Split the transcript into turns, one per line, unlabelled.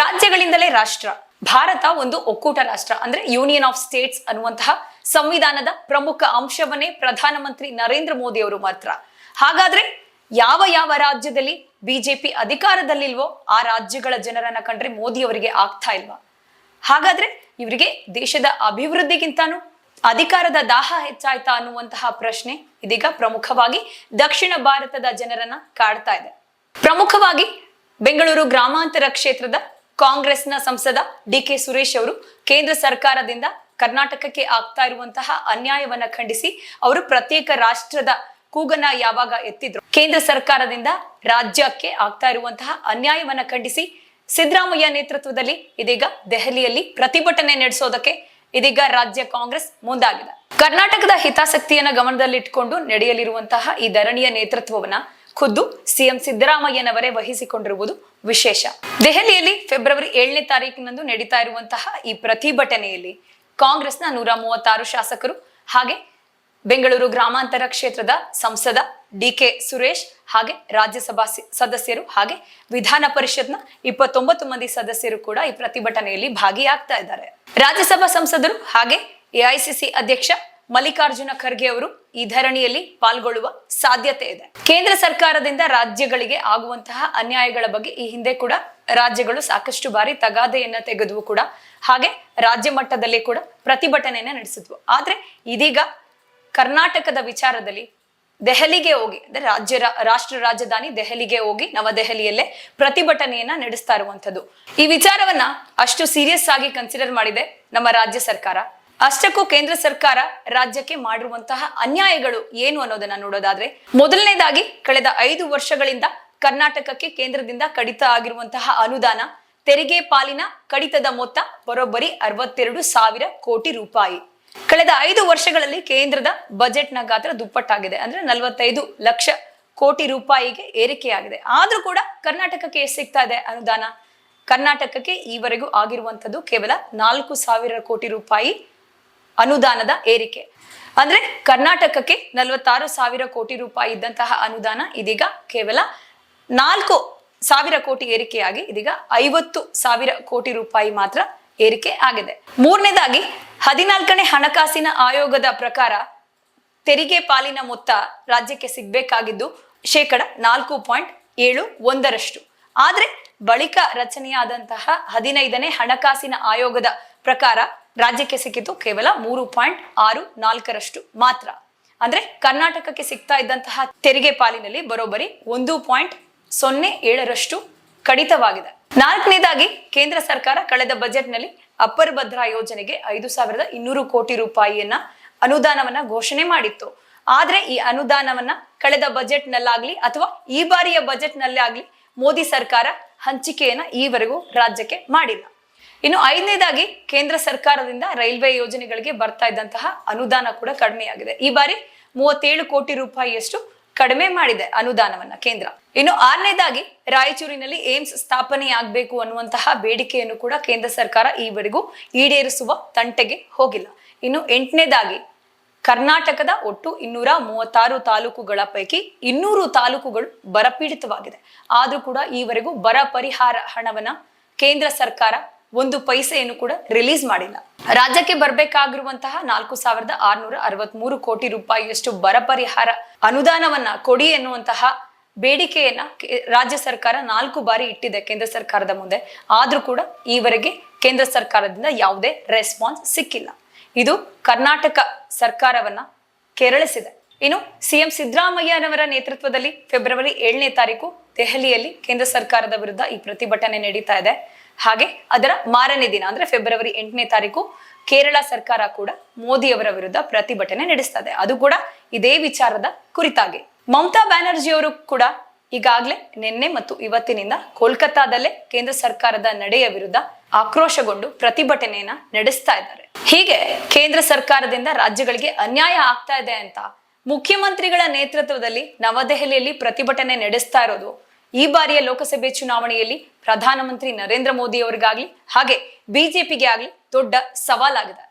ರಾಜ್ಯಗಳಿಂದಲೇ ರಾಷ್ಟ್ರ. ಭಾರತ ಒಂದು ಒಕ್ಕೂಟ ರಾಷ್ಟ್ರ. ಅಂದ್ರೆ ಯೂನಿಯನ್ ಆಫ್ ಸ್ಟೇಟ್ಸ್ ಅನ್ನುವಂತಹ ಸಂವಿಧಾನದ ಪ್ರಮುಖ ಅಂಶವನ್ನೇ ಪ್ರಧಾನಮಂತ್ರಿ ನರೇಂದ್ರ ಮೋದಿ ಅವರು ಮಾತ್ರ. ಹಾಗಾದ್ರೆ ಯಾವ ಯಾವ ರಾಜ್ಯದಲ್ಲಿ ಬಿಜೆಪಿ ಅಧಿಕಾರದಲ್ಲಿಲ್ವೋ ಆ ರಾಜ್ಯಗಳ ಜನರನ್ನ ಕಂಡ್ರೆ ಮೋದಿ ಅವರಿಗೆ ಆಗ್ತಾ ಇಲ್ವಾ? ಹಾಗಾದ್ರೆ ಇವರಿಗೆ ದೇಶದ ಅಭಿವೃದ್ಧಿಗಿಂತಾನು ಅಧಿಕಾರದ ದಾಹ ಹೆಚ್ಚಾಯ್ತಾ ಅನ್ನುವಂತಹ ಪ್ರಶ್ನೆ ಇದೀಗ ಪ್ರಮುಖವಾಗಿ ದಕ್ಷಿಣ ಭಾರತದ ಜನರನ್ನ ಕಾಡ್ತಾ ಇದೆ. ಪ್ರಮುಖವಾಗಿ ಬೆಂಗಳೂರು ಗ್ರಾಮಾಂತರ ಕ್ಷೇತ್ರದ ಕಾಂಗ್ರೆಸ್ನ ಸಂಸದ ಡಿ ಕೆ ಸುರೇಶ್ ಅವರು ಕೇಂದ್ರ ಸರ್ಕಾರದಿಂದ ಕರ್ನಾಟಕಕ್ಕೆ ಆಗ್ತಾ ಇರುವಂತಹ ಅನ್ಯಾಯವನ್ನ ಖಂಡಿಸಿ ಅವರು ಪ್ರತ್ಯೇಕ ರಾಷ್ಟ್ರದ ಕೂಗನ ಯಾವಾಗ ಎತ್ತಿದ್ರು? ಕೇಂದ್ರ ಸರ್ಕಾರದಿಂದ ರಾಜ್ಯಕ್ಕೆ ಆಗ್ತಾ ಇರುವಂತಹ ಅನ್ಯಾಯವನ್ನ ಖಂಡಿಸಿ ಸಿದ್ದರಾಮಯ್ಯ ನೇತೃತ್ವದಲ್ಲಿ ಇದೀಗ ದೆಹಲಿಯಲ್ಲಿ ಪ್ರತಿಭಟನೆ ನಡೆಸೋದಕ್ಕೆ ಇದೀಗ ರಾಜ್ಯ ಕಾಂಗ್ರೆಸ್ ಮುಂದಾಗಿದೆ. ಕರ್ನಾಟಕದ ಹಿತಾಸಕ್ತಿಯನ್ನ ಗಮನದಲ್ಲಿಟ್ಟುಕೊಂಡು ನಡೆಯಲಿರುವಂತಹ ಈ ಧರಣಿಯ ನೇತೃತ್ವವನ್ನ ಖುದ್ದು ಸಿಎಂ ಸಿದ್ದರಾಮಯ್ಯನವರೇ ವಹಿಸಿಕೊಂಡಿರುವುದು ವಿಶೇಷ. ದೆಹಲಿಯಲ್ಲಿ ಫೆಬ್ರವರಿ ಏಳನೇ ತಾರೀಕಿನಂದು ನಡೀತಾ ಇರುವಂತಹ ಈ ಪ್ರತಿಭಟನೆಯಲ್ಲಿ ಕಾಂಗ್ರೆಸ್ನ ನೂರ ಮೂವತ್ತಾರು ಶಾಸಕರು ಹಾಗೆ ಬೆಂಗಳೂರು ಗ್ರಾಮಾಂತರ ಕ್ಷೇತ್ರದ ಸಂಸದ ಡಿ ಕೆ ಸುರೇಶ್ ಹಾಗೆ ರಾಜ್ಯಸಭಾ ಸದಸ್ಯರು ಹಾಗೆ ವಿಧಾನ ಪರಿಷತ್ನ ಇಪ್ಪತ್ತೊಂಬತ್ತು ಮಂದಿ ಸದಸ್ಯರು ಕೂಡ ಈ ಪ್ರತಿಭಟನೆಯಲ್ಲಿ ಭಾಗಿಯಾಗ್ತಾ ಇದ್ದಾರೆ. ರಾಜ್ಯಸಭಾ ಸಂಸದರು ಹಾಗೆ ಎಐಸಿಸಿ ಅಧ್ಯಕ್ಷ ಮಲ್ಲಿಕಾರ್ಜುನ ಖರ್ಗೆ ಅವರು ಈ ಧರಣಿಯಲ್ಲಿ ಪಾಲ್ಗೊಳ್ಳುವ ಸಾಧ್ಯತೆ ಇದೆ. ಕೇಂದ್ರ ಸರ್ಕಾರದಿಂದ ರಾಜ್ಯಗಳಿಗೆ ಆಗುವಂತಹ ಅನ್ಯಾಯಗಳ ಬಗ್ಗೆ ಈ ಹಿಂದೆ ಕೂಡ ರಾಜ್ಯಗಳು ಸಾಕಷ್ಟು ಬಾರಿ ತಗಾದೆಯನ್ನ ತೆಗೆದವು ಕೂಡ. ಹಾಗೆ ರಾಜ್ಯ ಮಟ್ಟದಲ್ಲಿ ಕೂಡ ಪ್ರತಿಭಟನೆಯನ್ನ ನಡೆಸಿದ್ವು. ಆದ್ರೆ ಇದೀಗ ಕರ್ನಾಟಕದ ವಿಚಾರದಲ್ಲಿ ದೆಹಲಿಗೆ ಹೋಗಿ, ಅಂದ್ರೆ ರಾಜ್ಯ ರಾಷ್ಟ್ರ ರಾಜಧಾನಿ ದೆಹಲಿಗೆ ಹೋಗಿ ನವದೆಹಲಿಯಲ್ಲೇ ಪ್ರತಿಭಟನೆಯನ್ನ ನಡೆಸ್ತಾ ಇರುವಂತದ್ದು ಈ ವಿಚಾರವನ್ನ ಅಷ್ಟು ಸೀರಿಯಸ್ ಆಗಿ ಕನ್ಸಿಡರ್ ಮಾಡಿದೆ ನಮ್ಮ ರಾಜ್ಯ ಸರ್ಕಾರ. ಅಷ್ಟಕ್ಕೂ ಕೇಂದ್ರ ಸರ್ಕಾರ ರಾಜ್ಯಕ್ಕೆ ಮಾಡಿರುವಂತಹ ಅನ್ಯಾಯಗಳು ಏನು ಅನ್ನೋದನ್ನ ನೋಡೋದಾದ್ರೆ, ಮೊದಲನೇದಾಗಿ ಕಳೆದ ಐದು ವರ್ಷಗಳಿಂದ ಕರ್ನಾಟಕಕ್ಕೆ ಕೇಂದ್ರದಿಂದ ಕಡಿತ ಆಗಿರುವಂತಹ ಅನುದಾನ, ತೆರಿಗೆ ಪಾಲಿನ ಕಡಿತದ ಮೊತ್ತ ಬರೋಬ್ಬರಿ ಅರವತ್ತೆರಡು ಸಾವಿರ ಕೋಟಿ ರೂಪಾಯಿ. ಕಳೆದ ಐದು ವರ್ಷಗಳಲ್ಲಿ ಕೇಂದ್ರದ ಬಜೆಟ್ನ ಗಾತ್ರ ದುಪ್ಪಟ್ಟಾಗಿದೆ. ಅಂದ್ರೆ ನಲವತ್ತೈದು ಲಕ್ಷ ಕೋಟಿ ರೂಪಾಯಿಗೆ ಏರಿಕೆಯಾಗಿದೆ. ಆದ್ರೂ ಕೂಡ ಕರ್ನಾಟಕಕ್ಕೆ ಎಷ್ಟು ಸಿಗ್ತಾ ಇದೆ ಅನುದಾನ? ಕರ್ನಾಟಕಕ್ಕೆ ಈವರೆಗೂ ಆಗಿರುವಂತದ್ದು ಕೇವಲ ನಾಲ್ಕು ಸಾವಿರ ಕೋಟಿ ರೂಪಾಯಿ. ಅನುದಾನದ ಏರಿಕೆ. ಅಂದ್ರೆ ಕರ್ನಾಟಕಕ್ಕೆ ನಲವತ್ತಾರು ಸಾವಿರ ಕೋಟಿ ರೂಪಾಯಿ ಇದ್ದಂತಹ ಅನುದಾನ ಇದೀಗ ಕೇವಲ ನಾಲ್ಕು ಸಾವಿರ ಕೋಟಿ ಏರಿಕೆಯಾಗಿ ಇದೀಗ ಐವತ್ತು ಸಾವಿರ ಕೋಟಿ ರೂಪಾಯಿ ಮಾತ್ರ ಏರಿಕೆ ಆಗಿದೆ. ಮೂರನೇದಾಗಿ, ಹದಿನಾಲ್ಕನೇ ಹಣಕಾಸಿನ ಆಯೋಗದ ಪ್ರಕಾರ ತೆರಿಗೆ ಪಾಲಿನ ಮೊತ್ತ ರಾಜ್ಯಕ್ಕೆ ಸಿಗ್ಬೇಕಾಗಿದ್ದು ಶೇಕಡ ನಾಲ್ಕು ಪಾಯಿಂಟ್ ಏಳು ಒಂದರಷ್ಟು. ಆದ್ರೆ ಬಳಿಕ ರಚನೆಯಾದಂತಹ ಹದಿನೈದನೇ ಹಣಕಾಸಿನ ಆಯೋಗದ ಪ್ರಕಾರ ರಾಜ್ಯಕ್ಕೆ ಸಿಕ್ಕಿದ್ದು ಕೇವಲ ಮೂರು ಪಾಯಿಂಟ್ ಆರು ನಾಲ್ಕರಷ್ಟು ಮಾತ್ರ. ಅಂದ್ರೆ ಕರ್ನಾಟಕಕ್ಕೆ ಸಿಗ್ತಾ ಇದ್ದಂತಹ ತೆರಿಗೆ ಪಾಲಿನಲ್ಲಿ ಬರೋಬ್ಬರಿ ಒಂದು ಪಾಯಿಂಟ್ ಸೊನ್ನೆ ಏಳರಷ್ಟು ಕಡಿತವಾಗಿದೆ. ನಾಲ್ಕನೇದಾಗಿ ಕೇಂದ್ರ ಸರ್ಕಾರ ಕಳೆದ ಬಜೆಟ್ನಲ್ಲಿ ಅಪ್ಪರ್ ಭದ್ರಾ ಯೋಜನೆಗೆ ಐದು ಸಾವಿರದ ಇನ್ನೂರು ಕೋಟಿ ರೂಪಾಯಿಯನ್ನ ಅನುದಾನವನ್ನ ಘೋಷಣೆ ಮಾಡಿತ್ತು. ಆದ್ರೆ ಈ ಅನುದಾನವನ್ನ ಕಳೆದ ಬಜೆಟ್ ನಲ್ಲಾಗ್ಲಿ ಅಥವಾ ಈ ಬಾರಿಯ ಬಜೆಟ್ ನಲ್ಲೇ ಆಗ್ಲಿ ಮೋದಿ ಸರ್ಕಾರ ಹಂಚಿಕೆಯನ್ನ ಈವರೆಗೂ ರಾಜ್ಯಕ್ಕೆ ಮಾಡಿಲ್ಲ. ಇನ್ನು ಐದನೇದಾಗಿ ಕೇಂದ್ರ ಸರ್ಕಾರದಿಂದ ರೈಲ್ವೆ ಯೋಜನೆಗಳಿಗೆ ಬರ್ತಾ ಇದ್ದಂತಹ ಅನುದಾನ ಕೂಡ ಕಡಿಮೆಯಾಗಿದೆ. ಈ ಬಾರಿ ಮೂವತ್ತೇಳು ಕೋಟಿ ರೂಪಾಯಿಯಷ್ಟು ಕಡಿಮೆ ಮಾಡಿದೆ ಅನುದಾನವನ್ನ ಕೇಂದ್ರ. ಇನ್ನು ಆರನೇದಾಗಿ ರಾಯಚೂರಿನಲ್ಲಿ ಏಮ್ಸ್ ಸ್ಥಾಪನೆ ಆಗಬೇಕು ಅನ್ನುವಂತಹ ಬೇಡಿಕೆಯನ್ನು ಕೂಡ ಕೇಂದ್ರ ಸರ್ಕಾರ ಈವರೆಗೂ ಈಡೇರಿಸುವ ತಂಟೆಗೆ ಹೋಗಿಲ್ಲ. ಇನ್ನು ಎಂಟನೇದಾಗಿ ಕರ್ನಾಟಕದ ಒಟ್ಟು ಇನ್ನೂರ ಮೂವತ್ತಾರು ತಾಲೂಕುಗಳ ಪೈಕಿ ಇನ್ನೂರು ತಾಲೂಕುಗಳು ಬರಪೀಡಿತವಾಗಿದೆ. ಆದರೂ ಕೂಡ ಈವರೆಗೂ ಬರ ಪರಿಹಾರ ಹಣವನ್ನ ಕೇಂದ್ರ ಸರ್ಕಾರ ಒಂದು ಪೈಸೆಯನ್ನು ಕೂಡ ರಿಲೀಸ್ ಮಾಡಿಲ್ಲ. ರಾಜ್ಯಕ್ಕೆ ಬರಬೇಕಾಗಿರುವಂತಹ ನಾಲ್ಕು ಸಾವಿರದ ಆರ್ನೂರ ಅರವತ್ಮೂರು ಕೋಟಿ ರೂಪಾಯಿಯಷ್ಟು ಬರ ಪರಿಹಾರ ಅನುದಾನವನ್ನ ಕೊಡಿ ಎನ್ನುವಂತಹ ಬೇಡಿಕೆಯನ್ನ ರಾಜ್ಯ ಸರ್ಕಾರ ನಾಲ್ಕು ಬಾರಿ ಇಟ್ಟಿದೆ ಕೇಂದ್ರ ಸರ್ಕಾರದ ಮುಂದೆ. ಆದ್ರೂ ಕೂಡ ಈವರೆಗೆ ಕೇಂದ್ರ ಸರ್ಕಾರದಿಂದ ಯಾವುದೇ ರೆಸ್ಪಾನ್ಸ್ ಸಿಕ್ಕಿಲ್ಲ. ಇದು ಕರ್ನಾಟಕ ಸರ್ಕಾರವನ್ನ ಕೆರಳಿಸಿದೆ. ಇನ್ನು ಸಿಎಂ ಸಿದ್ದರಾಮಯ್ಯನವರ ನೇತೃತ್ವದಲ್ಲಿ ಫೆಬ್ರವರಿ ಏಳನೇ ತಾರೀಕು ದೆಹಲಿಯಲ್ಲಿ ಕೇಂದ್ರ ಸರ್ಕಾರದ ವಿರುದ್ಧ ಈ ಪ್ರತಿಭಟನೆ ನಡೀತಾ ಇದೆ. ಹಾಗೆ ಅದರ ಮಾರನೇ ದಿನ, ಅಂದ್ರೆ ಫೆಬ್ರವರಿ ಎಂಟನೇ ತಾರೀಕು, ಕೇರಳ ಸರ್ಕಾರ ಕೂಡ ಮೋದಿ ಅವರ ವಿರುದ್ಧ ಪ್ರತಿಭಟನೆ ನಡೆಸ್ತಾ ಇದೆ. ಅದು ಕೂಡ ಇದೇ ವಿಚಾರದ ಕುರಿತಾಗಿ. ಮಮತಾ ಬ್ಯಾನರ್ಜಿ ಅವರು ಕೂಡ ಈಗಾಗಲೇ ನಿನ್ನೆ ಮತ್ತು ಇವತ್ತಿನಿಂದ ಕೋಲ್ಕತ್ತಾದಲ್ಲೇ ಕೇಂದ್ರ ಸರ್ಕಾರದ ನಡೆಯ ವಿರುದ್ಧ ಆಕ್ರೋಶಗೊಂಡು ಪ್ರತಿಭಟನೆಯನ್ನ ನಡೆಸ್ತಾ ಇದ್ದಾರೆ. ಹೀಗೆ ಕೇಂದ್ರ ಸರ್ಕಾರದಿಂದ ರಾಜ್ಯಗಳಿಗೆ ಅನ್ಯಾಯ ಆಗ್ತಾ ಇದೆ ಅಂತ ಮುಖ್ಯಮಂತ್ರಿಗಳ ನೇತೃತ್ವದಲ್ಲಿ ನವದೆಹಲಿಯಲ್ಲಿ ಪ್ರತಿಭಟನೆ ನಡೆಸ್ತಾ ಇರೋದು. ಈ ಬಾರಿಯ ಲೋಕಸಭೆ ಚುನಾವಣೆಯಲ್ಲಿ ಪ್ರಧಾನಮಂತ್ರಿ ನರೇಂದ್ರ ಮೋದಿ ಅವರಿಗಾಗ್ಲಿ, ಹಾಗೆ ಬಿಜೆಪಿಗೆ ಆಗ್ಲಿ ದೊಡ್ಡ ಸವಾಲಾಗಿದೆ.